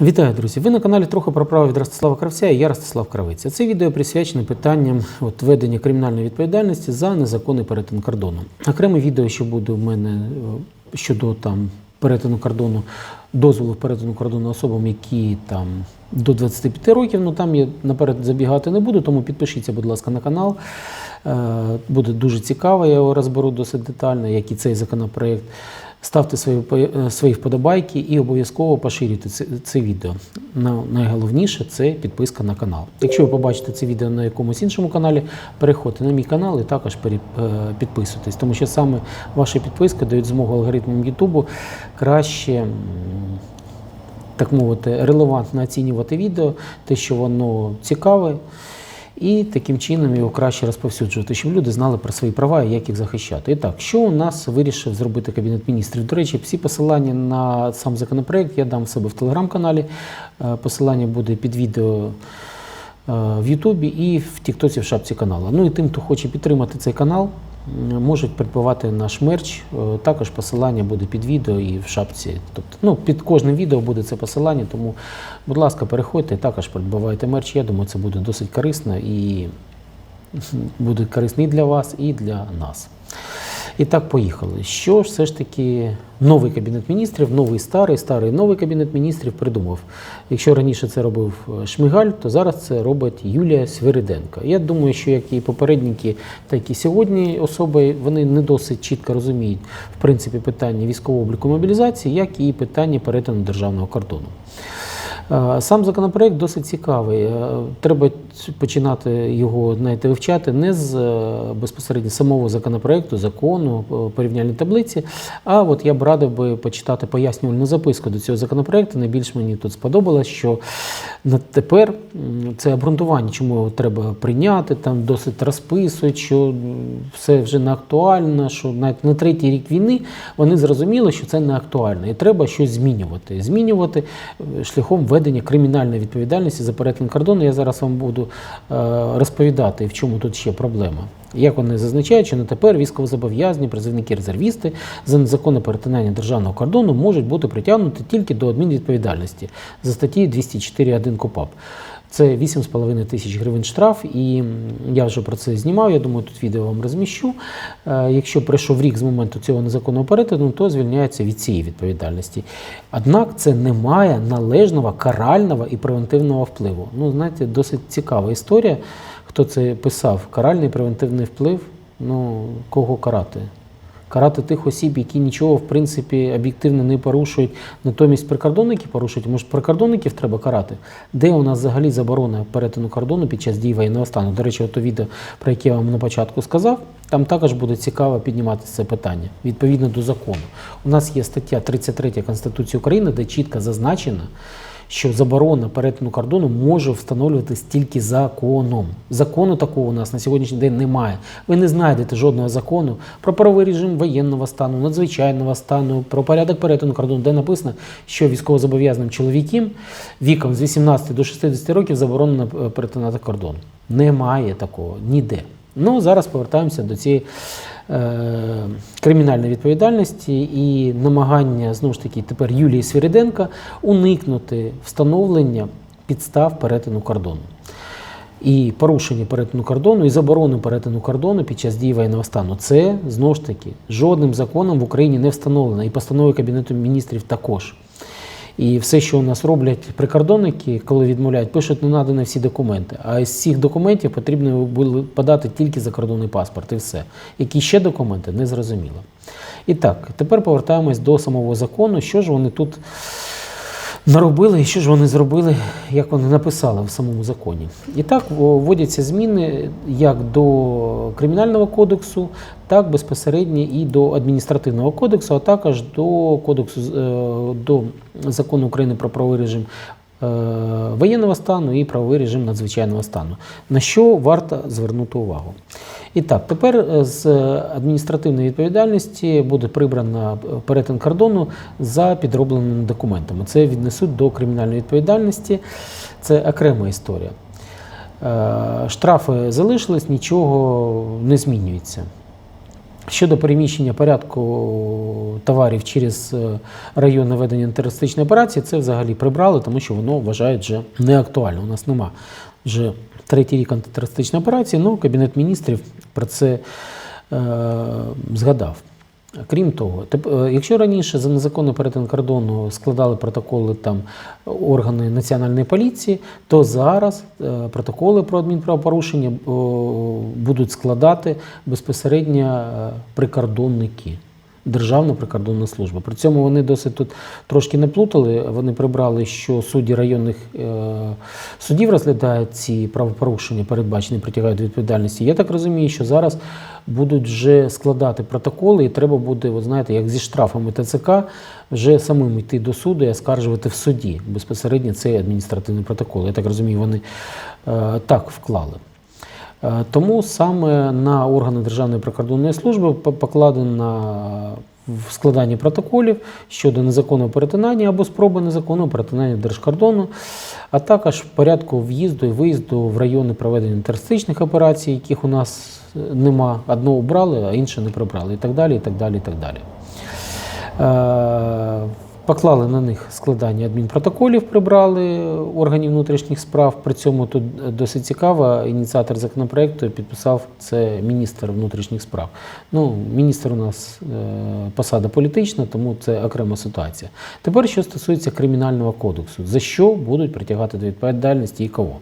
Вітаю, друзі! Ви на каналі трохи про право від Ростислава Кравця і я Ростислав Кравець. Це відео присвячене питанням от, введення кримінальної відповідальності за незаконний перетин кордону. Окреме відео, що буде в мене е, щодо там перетину кордону, дозволу перетину кордону особам, які там до 25 років. Ну там я наперед забігати не буду, тому підпишіться, будь ласка, на канал. Е, Буде дуже цікаво, я його розберу досить детально, як і цей законопроект. Ставте свої, по- свої вподобайки і обов'язково поширюйте це, це відео. На- Найголовніше це підписка на канал. Якщо ви побачите це відео на якомусь іншому каналі, переходьте на мій канал і також е, підписуйтесь, тому що саме ваші підписки дають змогу алгоритмам Ютубу краще. Так мовити, релевантно оцінювати відео, те, що воно цікаве, і таким чином його краще розповсюджувати, щоб люди знали про свої права і як їх захищати. І так, що у нас вирішив зробити Кабінет міністрів? До речі, всі посилання на сам законопроект я дам в себе в телеграм-каналі. Е, Посилання буде під відео е, в Ютубі і в Тіктоці в шапці каналу. Ну і тим, хто хоче підтримати цей канал, можуть придбавати наш мерч. Е, Також посилання буде під відео і в шапці. Тобто, ну, під кожним відео буде це посилання, тому, будь ласка, переходьте також придбавайте мерч. Я думаю, це буде досить корисно і буде корисно і для вас, і для нас. І так, поїхали. Що все ж таки новий кабінет міністрів, новий старий, старий новий кабінет міністрів придумав. Якщо раніше це робив е, Шмигаль, то зараз це робить Юлія Свириденко. Я думаю, що як і попередники, так і сьогодні особи вони не досить чітко розуміють в принципі питання військового обліку мобілізації, як і питання перетину державного кордону. Е, Сам законопроект досить цікавий. Е, Треба починати його знаєте, вивчати не з е, безпосередньо самого законопроекту, закону, порівняльної таблиці. А от я б радив би почитати пояснювальну записку до цього законопроекту. Найбільш мені тут сподобалось, що на тепер це обґрунтування, чому його треба прийняти, там досить розписують, що все вже не актуально, що навіть на третій рік війни вони зрозуміли, що це не актуально, і треба щось змінювати. Змінювати шляхом введення кримінальної відповідальності за перетин кордону. Я зараз вам буду е, розповідати, в чому тут ще проблема. Як вони зазначають, що на тепер військовозобов'язані, призовники резервісти за незаконне перетинання державного кордону можуть бути притягнуті тільки до адмінвідповідальності за статті 204.1 КУПАП. Це 8,5 тисяч гривень штраф, і я вже про це знімав. Я думаю, тут відео вам розміщу. Е, Якщо пройшов рік з моменту цього незаконного перетину, то звільняється від цієї відповідальності. Однак це не має належного карального і превентивного впливу. Ну, знаєте, досить цікава історія. Хто це писав? Каральний превентивний вплив. Ну, кого карати? Карати тих осіб, які нічого в принципі об'єктивно не порушують, натомість прикордонники порушують. Може, прикордонників треба карати? Де у нас взагалі заборона перетину кордону під час дії воєнного стану? До речі, ото відео, про яке я вам на початку сказав, там також буде цікаво піднімати це питання відповідно до закону. У нас є стаття 33 Конституції України, де чітко зазначено, що заборона перетину кордону може встановлюватись тільки законом. Закону такого у нас на сьогоднішній день немає. Ви не знайдете жодного закону про правовий режим воєнного стану, надзвичайного стану, про порядок перетину кордону, де написано, що військовозобов'язаним чоловікам віком з 18 до 60 років заборонено е, перетинати кордон. Немає такого ніде. Ну, зараз повертаємося до цієї кримінальної відповідальності і намагання знову ж таки тепер Юлії Свириденка уникнути встановлення підстав перетину кордону. І порушення перетину кордону, і заборони перетину кордону під час дії воєнного стану. Це знову ж таки жодним законом в Україні не встановлено, і постановою Кабінету міністрів також. І все, що у нас роблять прикордонники, коли відмовляють, пишуть не надані всі документи. А із цих документів потрібно було подати тільки закордонний паспорт і все. Які ще документи, не зрозуміло. І так, тепер повертаємось до самого закону. Що ж вони тут наробили і що ж вони зробили, як вони написали в самому законі. І так вводяться зміни як до кримінального кодексу, так безпосередньо і до адміністративного кодексу, а також до кодексу е, до закону України про правовий режим. Е, Воєнного стану і правовий режим надзвичайного стану, на що варто звернути увагу. І так, тепер е, з адміністративної відповідальності буде прибрано е, перетин кордону за підробленими документами. Це віднесуть до кримінальної відповідальності. Це окрема історія. Штрафи залишились, нічого не змінюється. Щодо переміщення порядку товарів через район райони ведення терористичної операції, це взагалі прибрали, тому що воно вважають вже не актуально. У нас нема вже третій рік антитерористичної операції, ну Кабінет міністрів про це е, згадав. Крім того, е, якщо раніше за незаконний перетин кордону складали протоколи там органи національної поліції, то зараз е, протоколи про адмінправопорушення е, будуть складати безпосередньо прикордонники. Державна прикордонна служба. При цьому вони досить тут трошки не плутали. Вони прибрали, що судді районних е, судів розглядають ці правопорушення, передбачені, притягають відповідальності. Я так розумію, що зараз будуть вже складати протоколи, і треба буде, от знаєте, як зі штрафами ТЦК, вже самим йти до суду і оскаржувати в суді безпосередньо цей адміністративний протокол. Я так розумію, вони е, так вклали. Е, Тому саме на органи Державної прикордонної служби покладено в складанні протоколів щодо незаконного перетинання або спроби незаконного перетинання держкордону, а також порядку в'їзду і виїзду в райони проведення терористичних операцій, яких у нас е, нема. Одно обрали, а інше не прибрали, і так далі, і так далі, і так далі. Е, Поклали на них складання адмінпротоколів, прибрали органів внутрішніх справ. При цьому тут досить цікаво, ініціатор законопроекту підписав це міністр внутрішніх справ. Ну, міністр у нас е, посада політична, тому це окрема ситуація. Тепер, що стосується кримінального кодексу, за що будуть притягати до відповідальності і кого?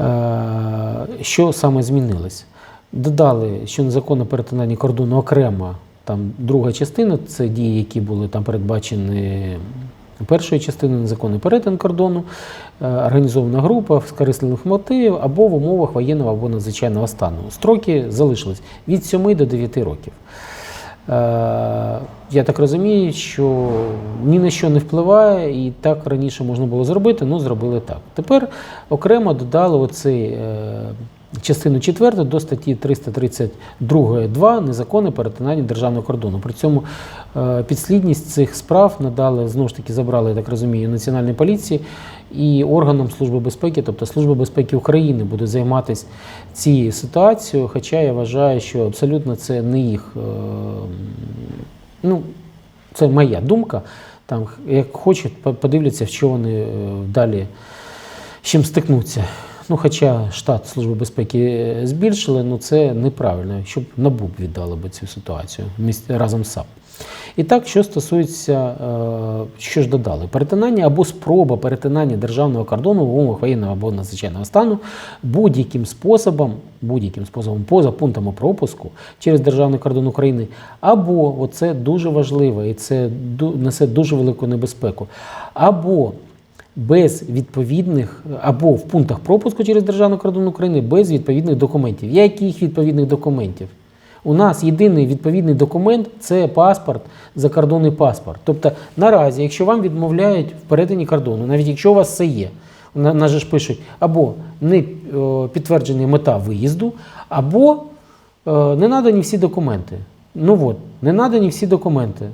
Е, Що саме змінилось? Додали, що незаконне перетинання кордону окремо, там друга частина це дії, які були там передбачені першою частиною незаконний перетин кордону, е, організована група з корисливих мотивів або в умовах воєнного або надзвичайного стану. Строки залишились від 7 до 9 років. Е, Я так розумію, що ні на що не впливає, і так раніше можна було зробити, ну зробили так. Тепер окремо додали оцей е, частину 4 до статті 332.2 незаконне перетинання державного кордону. При цьому е, підслідність цих справ надали, знову ж таки, забрали, я так розумію, Національної поліції і органам Служби безпеки, тобто Служба безпеки України буде займатися цією ситуацією, хоча я вважаю, що абсолютно це не їх. е, Ну, це моя думка. Там, як хочуть, подивляться, що вони е, далі з чим стикнуться. Ну, хоча штат Служби безпеки е, збільшили, ну це неправильно, щоб НАБУ б віддали би цю ситуацію разом з САП. І так, що стосується, е, що ж додали, перетинання або спроба перетинання державного кордону в умовах воєнного або надзвичайного стану будь-яким способом, будь-яким способом поза пунктами пропуску через державний кордон України, або оце дуже важливо і це несе дуже велику небезпеку, або без відповідних або в пунктах пропуску через державний кордон України без відповідних документів. Яких відповідних документів? У нас єдиний відповідний документ це паспорт, закордонний паспорт. Тобто наразі, якщо вам відмовляють в перетині кордону, навіть якщо у вас все є, на, же ж пишуть або не е, підтверджена мета виїзду, або е, не надані всі документи. Ну от, не надані всі документи.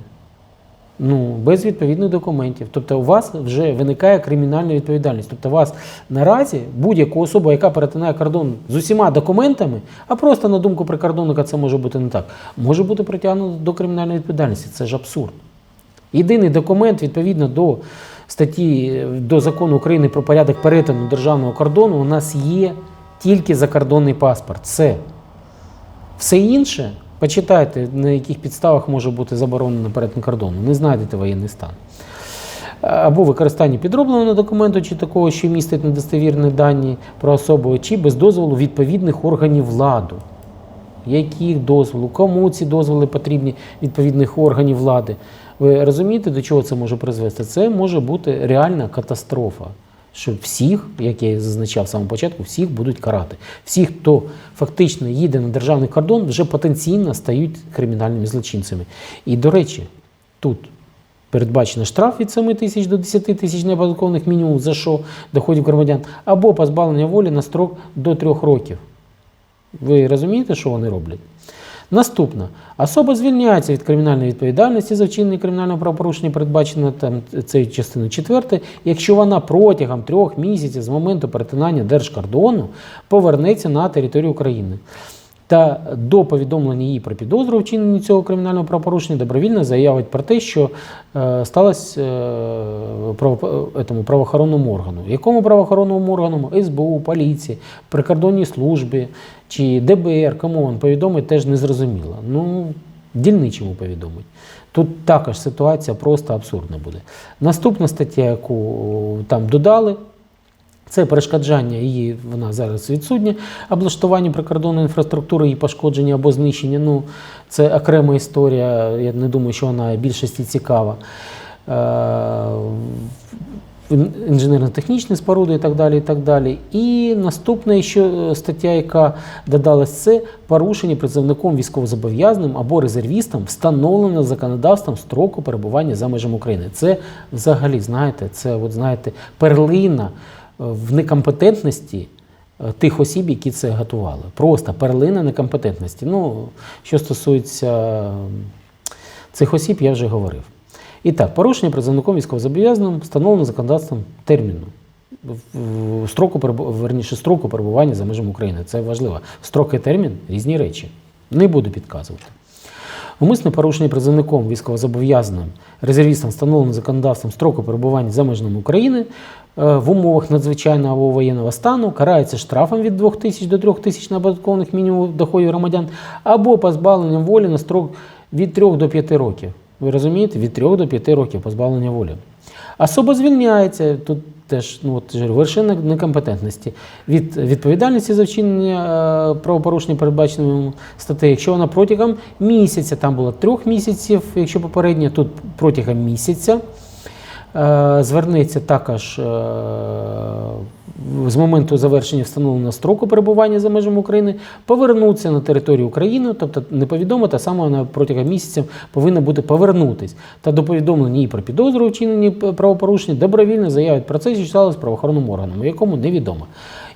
Ну, без відповідних документів. Тобто у вас вже виникає кримінальна відповідальність. Тобто, у вас наразі будь-яку особу, яка перетинає кордон з усіма документами, а просто на думку прикордонника це може бути не так, може бути притягнуто до кримінальної відповідальності. Це ж абсурд. Єдиний документ відповідно до статті до закону України про порядок перетину державного кордону у нас є тільки закордонний паспорт. Все. Все інше, почитайте, на яких підставах може бути заборонено перетин кордону. Не знайдете воєнний стан. Або використання підробленого документу, чи такого, що містить недостовірні дані про особу, чи без дозволу відповідних органів влади. Яких дозволу, кому ці дозволи потрібні відповідних органів влади? Ви розумієте, до чого це може призвести? Це може бути реальна катастрофа. Що всіх, як я зазначав в самому початку, всіх будуть карати. Всі, хто фактично їде на державний кордон, вже потенційно стають кримінальними злочинцями. І, до речі, тут передбачено штраф від 7 тисяч до 10 тисяч неоподаткованих мінімум за що доходів громадян, або позбавлення волі на строк до 3 років. Ви розумієте, що вони роблять? Наступне. Особа звільняється від кримінальної відповідальності за вчинення кримінального правопорушення, передбачено там цією частиною 4, якщо вона протягом трьох місяців з моменту перетинання держкордону повернеться на територію України. Та до повідомлення її про підозру вчиненні цього кримінального правопорушення добровільно заявить про те, що е, сталося е, право, е, этому правоохоронному органу. Якому правоохоронному органу? СБУ, поліції, прикордонній службі чи ДБР, кому він повідомить, теж не зрозуміло. Ну, дільничому повідомить. Тут також ситуація просто абсурдна буде. Наступна стаття, яку там додали, це перешкоджання її, вона зараз відсутня. Облаштування прикордонної інфраструктури, її пошкодження або знищення. Ну, це окрема історія. Я не думаю, що вона більшості цікава. Е, Інженерно-технічні споруди і так далі. І так далі. І наступна ще стаття, яка додалась, це порушення призовником військовозобов'язаним або резервістам, встановлено законодавством строку перебування за межами України. Це взагалі, знаєте, це от, знаєте, перлина в некомпетентності е, тих осіб, які це готували. Просто перлина некомпетентності. Ну, що стосується цих осіб, я вже говорив. І так, порушення призовником військовозобов'язаним встановлено законодавством терміну. Строку, верніше, строку перебування за межами України. Це важливо. Строк і термін різні речі. Не буду підказувати. Умисне порушення призовником військовозобов'язаним резервістам встановлено законодавством строку перебування за межами України е, в умовах надзвичайного або воєнного стану карається штрафом від 2 тисяч до 3 тисяч неоподаткованих мінімумів доходів громадян або позбавленням волі на строк від 3 до 5 років. Ви розумієте? Від 3 до 5 років позбавлення волі. Особа звільняється, тут теж ну, от, вершина некомпетентності від відповідальності за вчинення е, правопорушення, передбаченому статтею, якщо вона протягом місяця, там було трьох місяців, якщо попередня, тут протягом місяця. Е, Звернеться також е, з моменту завершення встановленого строку перебування за межами України, повернутися на територію України, тобто не повідомити, а саме вона протягом місяця повинна бути повернутись. Та до повідомлення їй про підозру вчинені правопорушення добровільно заявить про це, зі з правоохоронним органом, якому невідомо.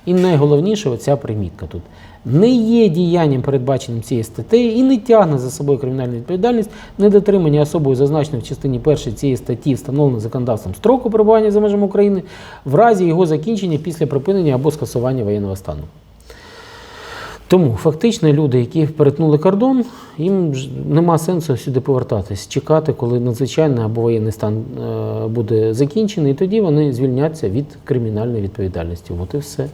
І найголовніше оця примітка тут. Не є діянням, передбаченим цією статтею, і не тягне за собою кримінальну відповідальність недотримання особою зазначеного в частині першої цієї статті, встановленого законодавством строку перебування за межами України, в разі його закінчення після припинення або скасування воєнного стану. Тому фактично люди, які перетнули кордон, їм нема сенсу сюди повертатись, чекати, коли надзвичайний або воєнний стан е, буде закінчений, і тоді вони звільняться від кримінальної відповідальності. От і все.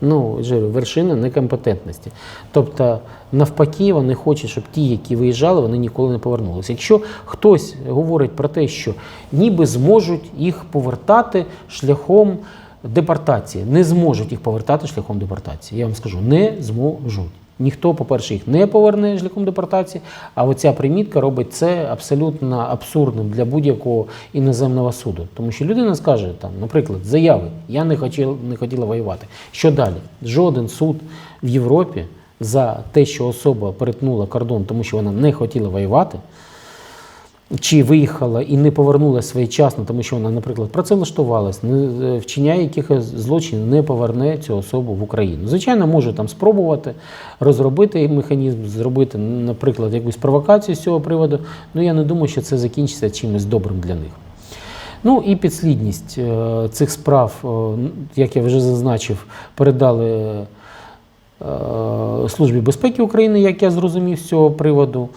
Ну, я ж вершина некомпетентності. Тобто, навпаки, вони хочуть, щоб ті, які виїжджали, вони ніколи не повернулися. Якщо хтось говорить про те, що ніби зможуть їх повертати шляхом депортації, не зможуть їх повертати шляхом депортації. Я вам скажу, не зможуть. Ніхто, по-перше, їх не поверне шляхом депортації, а оця примітка робить це абсолютно абсурдним для будь-якого іноземного суду. Тому що людина скаже, там, наприклад, заяви, я не хотів, не хотіла воювати. Що далі? Жоден суд в Європі за те, що особа перетнула кордон, тому що вона не хотіла воювати, чи виїхала і не повернулася своєчасно, тому що вона, наприклад, працевлаштувалась, не е, вчиняє якихось злочинів, не поверне цю особу в Україну. Звичайно, може там спробувати розробити механізм, зробити, наприклад, якусь провокацію з цього приводу. Ну я не думаю, що це закінчиться чимось добрим для них. Ну і підслідність е, цих справ, е, як я вже зазначив, передали Службі безпеки України, як я зрозумів з цього приводу.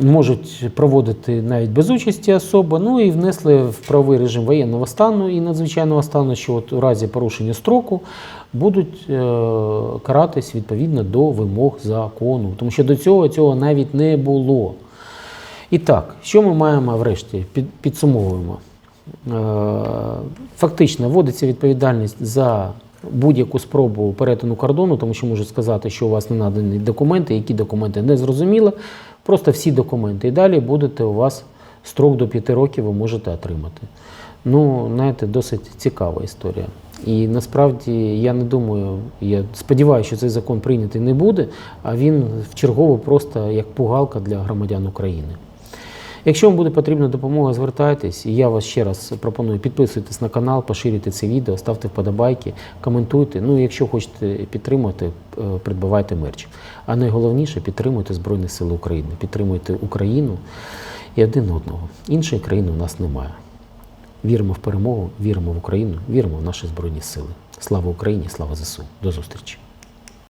Можуть проводити навіть без участі особи, ну і внесли в правовий режим воєнного стану і надзвичайного стану, що от у разі порушення строку будуть е, каратись відповідно до вимог закону, тому що до цього цього навіть не було. І так, що ми маємо врешті? Підсумовуємо. Е, Фактично вводиться відповідальність за будь-яку спробу перетину кордону, тому що можуть сказати, що у вас не надані документи, які документи не зрозуміло. Просто всі документи. І далі будете у вас строк до 5 років ви можете отримати. Ну, знаєте, досить цікава історія. І насправді я не думаю, я сподіваюся, що цей закон прийнятий не буде, а він вчергово просто як пугалка для громадян України. Якщо вам буде потрібна допомога, звертайтесь. Я вас ще раз пропоную підписуйтесь на канал, поширюйте це відео, ставте вподобайки, коментуйте. Ну, і якщо хочете підтримати, е, придбавайте мерч. А найголовніше підтримуйте Збройні Сили України, підтримуйте Україну і один одного. Іншої країни у нас немає. Віримо в перемогу, віримо в Україну, віримо в наші Збройні Сили. Слава Україні, слава ЗСУ. До зустрічі!